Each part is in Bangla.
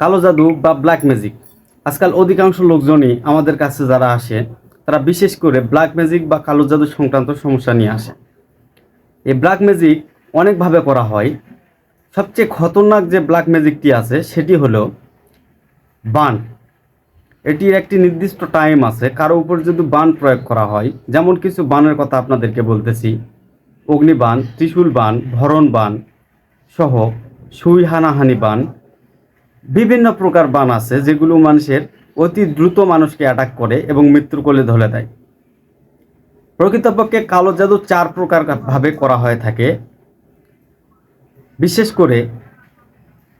কালো জাদু বা ব্ল্যাক ম্যাজিক আজকাল অধিকাংশ লোকজনই আমাদের কাছে যারা আসে, তারা বিশেষ করে ব্ল্যাক ম্যাজিক বা কালো জাদু সংক্রান্ত সমস্যা নিয়ে আসে। এই ব্ল্যাক ম্যাজিক অনেকভাবে করা হয়। সবচেয়ে খতরনাক যে ব্ল্যাক ম্যাজিকটি আছে, সেটি হলো বান। এটির একটি নির্দিষ্ট টাইম আছে, কারও উপর যদি বান প্রয়োগ করা হয়, যেমন কিছু বানের কথা আপনাদেরকে বলতেছি, অগ্নিবান, ত্রিশূল বান, ভরণ বান সহ সুই হানাহানি বান বিভিন্ন প্রকার বান আছে যেগুলো মানুষের অতি দ্রুত মানুষকে অ্যাটাক করে এবং মৃত্যুর কোলে ধরে দেয়। প্রকৃতপক্ষে কালো জাদু চার প্রকার ভাবে করা হয়ে থাকে। বিশেষ করে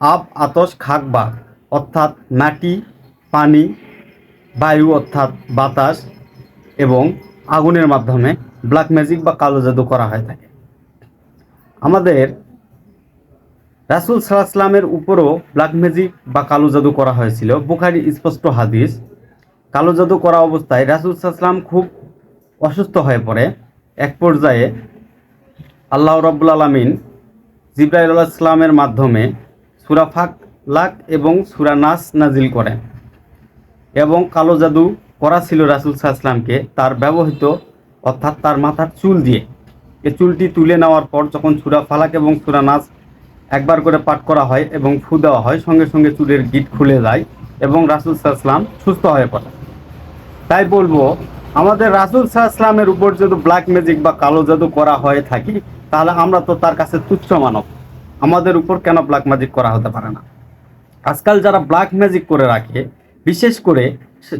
আব, আতস খাক বাঘ অর্থাৎ মাটি পানি, বায়ু অর্থাৎ বাতাস এবং আগুনের মাধ্যমে ব্ল্যাক ম্যাজিক বা কালো জাদু করা হয়ে থাকে। আমাদের রাসুল সাল্লাহামের উপরও ব্ল্যাক ম্যাজিক বা কালো জাদু করা হয়েছিল। বুখারি স্পষ্ট হাদিস, কালো জাদু করা অবস্থায় রাসুল সাল্লাম খুব অসুস্থ হয়ে পড়ে। এক পর্যায়ে আল্লাহ রব্বুল আলমিন ইসলামের মাধ্যমে সুরা ফাক লাক এবং সুরা নাস নাজিল করেন এবং কালো জাদু করা ছিল রাসুল সাল্লামকে তার ব্যবহৃত, অর্থাৎ তার মাথার চুল দিয়ে। এ চুলটি তুলে নেওয়ার পর যখন সুরা ফালাক এবং সুরা নাস একবার করে পাঠ করা হয় এবং ফু দেওয়া হয়, সঙ্গে সঙ্গে চুলের গিট খুলে যায় এবং রাসুল সাল্লাম সুস্থ হয়ে পড়ে। তাই বলব, আমাদের রাসুল সাল্লামের উপর যদি ব্ল্যাক ম্যাজিক বা কালো জাদু করা হয়ে থাকি, তাহলে আমরা তো তার কাছে তুচ্ছ মানব। আমাদের উপর কেন ব্ল্যাক ম্যাজিক করা হতে পারে না? আজকাল যারা ব্ল্যাক ম্যাজিক করে রাখে, বিশেষ করে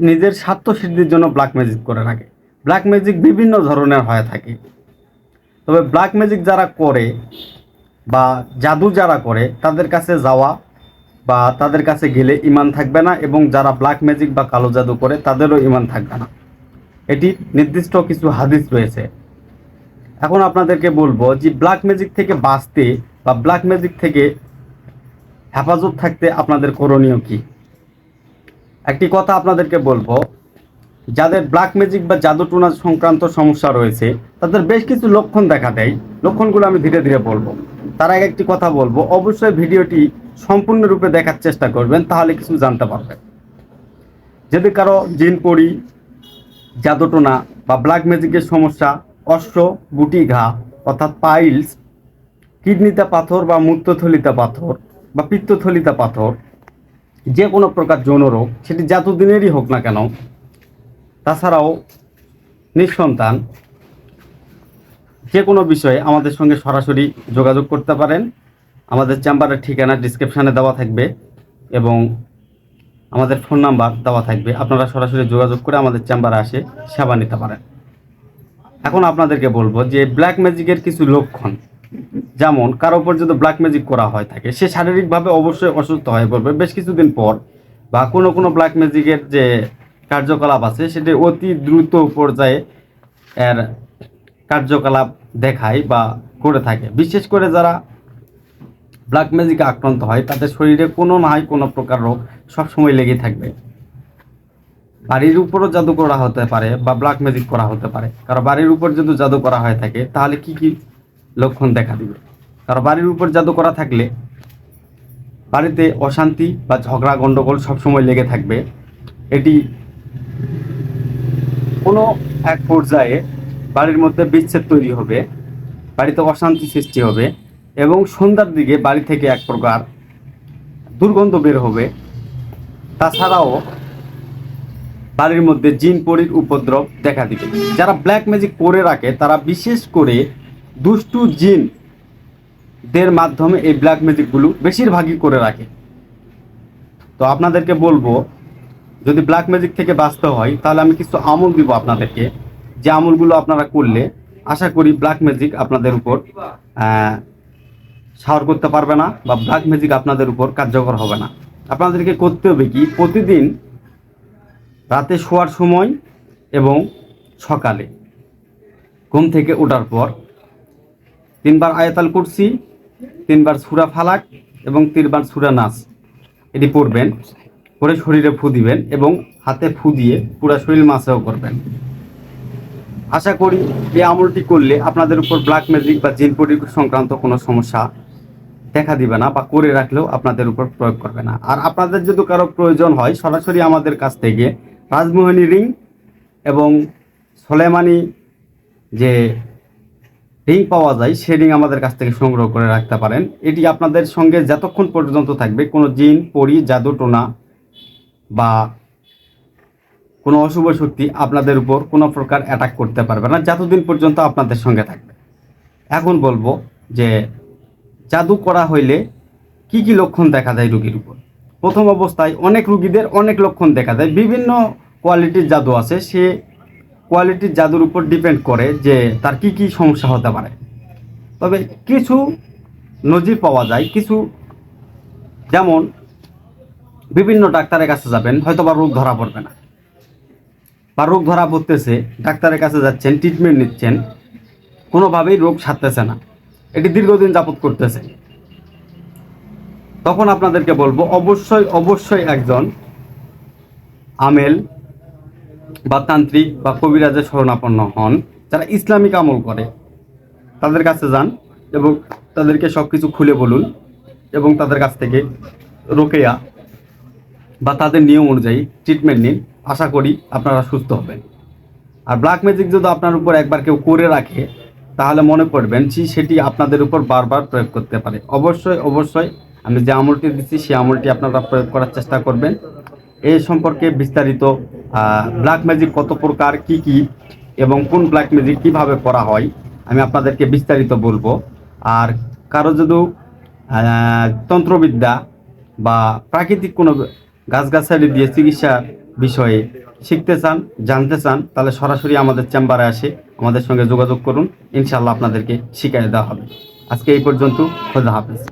নিজের স্বার্থ সিদ্ধির জন্য ব্ল্যাক ম্যাজিক করে রাখে। ব্ল্যাক ম্যাজিক বিভিন্ন ধরনের হয়ে থাকে। তবে ব্ল্যাক ম্যাজিক যারা করে বা জাদু যারা করে, তাদের কাছে যাওয়া বা তাদের কাছে গেলে ইমান থাকবে না এবং যারা ব্ল্যাক ম্যাজিক বা কালো জাদু করে, তাদেরও ইমান থাকবে না। এটি নির্দিষ্ট কিছু হাদিস রয়েছে। এখন আপনাদেরকে বলব যে ব্ল্যাক ম্যাজিক থেকে বাঁচতে বা ব্ল্যাক ম্যাজিক থেকে হেফাজত থাকতে আপনাদের করণীয় কি? একটি কথা আপনাদেরকে বলব, যাদের ব্ল্যাক ম্যাজিক বা জাদু টোনা সংক্রান্ত সমস্যা রয়েছে, তাদের বেশ কিছু লক্ষণ দেখা দেয়। লক্ষণগুলো আমি ধীরে ধীরে বলব। তার আগে একটি কথা বলব। অবশ্যই ভিডিওটি সম্পূর্ণরূপে দেখার চেষ্টা করবেন, তাহলে কিছু জানতে পারবেন। যদি কারও জিন পড়ি জাদুটোনা বা ব্ল্যাক ম্যাজিকের সমস্যা, অশ্ব, গুটি, ঘা, অর্থাৎ পাইলস, কিডনিতে পাথর বা মূত্রথলিতে পাথর বা পিত্তথলিতে পাথর, যে কোনো প্রকার যৌন রোগ, সেটি যতদিনেরই হোক না কেন, তাছাড়াও নিঃসন্তান যে কোনো বিষয়ে আমাদের সঙ্গে সরাসরি যোগাযোগ করতে পারেন। আমাদের চেম্বারের ঠিকানা ডিসক্রিপশানে দেওয়া থাকবে এবং আমাদের ফোন নাম্বার দেওয়া থাকবে। আপনারা সরাসরি যোগাযোগ করে আমাদের চেম্বারে আসে সেবা নিতে পারেন। এখন আপনাদেরকে বলব যে ব্ল্যাক ম্যাজিকের কিছু লক্ষণ, যেমন কারও উপর যদি ব্ল্যাক ম্যাজিক করা হয় থাকে, সে শারীরিকভাবে অবশ্যই অসুস্থ হয়ে পড়বে। বেশ কিছুদিন পর বা কোনো কোনো ব্ল্যাক ম্যাজিকের যে কার্যকলাপ আছে, সেটি অতি দ্রুত পর্যায়ে এর কার্যকলাপ দেখায় বা করে থাকে। বিশেষ করে যারা ব্ল্যাক ম্যাজিকে আক্রান্ত হয়, তাদের শরীরে কোনো না হয় কোনো প্রকার রোগ সবসময় লেগে থাকবে। বাড়ির উপরও জাদু করা হতে পারে বা ব্ল্যাক ম্যাজিক করা হতে পারে। কারণ বাড়ির উপর যদি জাদু করা হয়ে থাকে, তাহলে কি কি লক্ষণ দেখা দিবে? কারণ বাড়ির উপর জাদু করা থাকলে বাড়িতে অশান্তি বা ঝগড়া গণ্ডগোল সবসময় লেগে থাকবে। এটি কোনো এক পর্যায়ে বাড়ির মধ্যে বিচ্ছেদ তৈরি হবে, বাড়িতে অশান্তি সৃষ্টি হবে এবং সন্ধ্যার দিকে বাড়ি থেকে এক প্রকার দুর্গন্ধ বের হবে। তাছাড়াও বাড়ির মধ্যে জিন, পরির উপদ্রব দেখা দিবে। যারা ব্ল্যাক ম্যাজিক করে রাখে, তারা বিশেষ করে দুষ্টু জিন দের মাধ্যমে এই ব্ল্যাক ম্যাজিকগুলো বেশিরভাগই করে রাখে। তো আপনাদেরকে বলব, যদি ব্ল্যাক ম্যাজিক থেকে বাঁচতে হয়, তাহলে আমি কিছু আমল দিব আপনাদেরকে। যে আমলগুলো আপনারা করলে, আশা করি ব্ল্যাক ম্যাজিক আপনাদের উপর সাওয়ার করতে পারবে না বা ব্ল্যাক ম্যাজিক আপনাদের উপর কার্যকর হবে না। আপনাদেরকে করতে হবে কি? প্রতিদিন রাতে শোয়ার সময় এবং সকালে ঘুম থেকে ওঠার পর তিনবার আয়াতাল কুরসি, তিনবার সুরা ফালাক এবং তিনবার সুরা নাচ এটি পড়বেন করে শরীরে ফু দিবেন এবং হাতে ফু দিয়ে পুরো শরীর মাসেও করবেন। আশা করি এই আমলটি করলে আপনাদের উপর ব্ল্যাক ম্যাজিক বা জিনপরি সংক্রান্ত কোনো সমস্যা দেখা দিবে না বা করে রাখলেও আপনাদের উপর প্রয়োগ করবে না। আর আপনাদের যদি কারও প্রয়োজন হয়, সরাসরি আমাদের কাছ থেকে রাজমোহনী রিং এবং সোলেমানি যে রিং পাওয়া যায়, সে রিং আমাদের কাছ থেকে সংগ্রহ করে রাখতে পারেন। এটি আপনাদের সঙ্গে যতক্ষণ পর্যন্ত থাকবে, কোনো জিন, পরি, জাদু, টোনা বা কোনো অশুভ শক্তি আপনাদের উপর কোনো প্রকার অ্যাটাক করতে পারবে না। যতদিন পর্যন্ত আপনাদের সঙ্গে থাকবে। এখন বলব যে, জাদু করা হইলে কি কি লক্ষণ দেখা যায় রুগীর উপর? প্রথম অবস্থায় অনেক রুগীদের অনেক লক্ষণ দেখা যায় বিভিন্ন কোয়ালিটির জাদু আছে। সে কোয়ালিটির জাদুর উপর ডিপেন্ড করে যে, তার কি কি সমস্যা হতে পারে। তবে কিছু নজির পাওয়া যায়। কিছু যেমন, বিভিন্ন ডাক্তারের কাছে যাবেন হয়তো বা রোগ ধরা পড়বে না। বা রোগ ধরা পড়তেছে, ডাক্তারের কাছে যাচ্ছেন ট্রিটমেন্ট নিচ্ছেন, কোনোভাবেই রোগ সারতেছে না। এটি দীর্ঘদিন যাপত করতেছে। তখন আপনাদেরকে বলব, অবশ্যই অবশ্যই একজন আমেল বা তান্ত্রিক বা কবিরাজের শরণাপন্ন হন, যারা ইসলামিক আমল করে। তাদের কাছে যান এবং তাদেরকে সব কিছু খুলে বলুন এবং তাদের কাছ থেকে রোকেয়া বা তাদের নিয়ম অনুযায়ী ট্রিটমেন্ট নিন। আশা করি আপনারা সুস্থ হবেন। আর ব্ল্যাক ম্যাজিক যদি আপনার উপর একবার কেউ করে রাখে, তাহলে মনে করবেন সেটি আপনাদের উপর বারবার প্রয়োগ করতে পারে। অবশ্যই অবশ্যই আমি যে আমলটি দিচ্ছি, সেই আমলটি আপনারা প্রয়োগ করার চেষ্টা করবেন। এই সম্পর্কে বিস্তারিত ব্ল্যাক ম্যাজিক কত প্রকার, কি কি, এবং কোন ব্ল্যাক ম্যাজিক কীভাবে করা হয়, আমি আপনাদেরকে বিস্তারিত বলব। আর কারও যদি তন্ত্রবিদ্যা বা প্রাকৃতিক কোনো গাছগাছালি দিয়ে চিকিৎসা বিষয়ে শিখতে চান, জানতে চান, তাহলে সরাসরি আমাদের চেম্বারে আসে আমাদের সঙ্গে যোগাযোগ করুন। ইনশাল্লাহ আপনাদেরকে শিখাই দেওয়া হবে। আজকে এই পর্যন্ত, খোদা হাফেজ।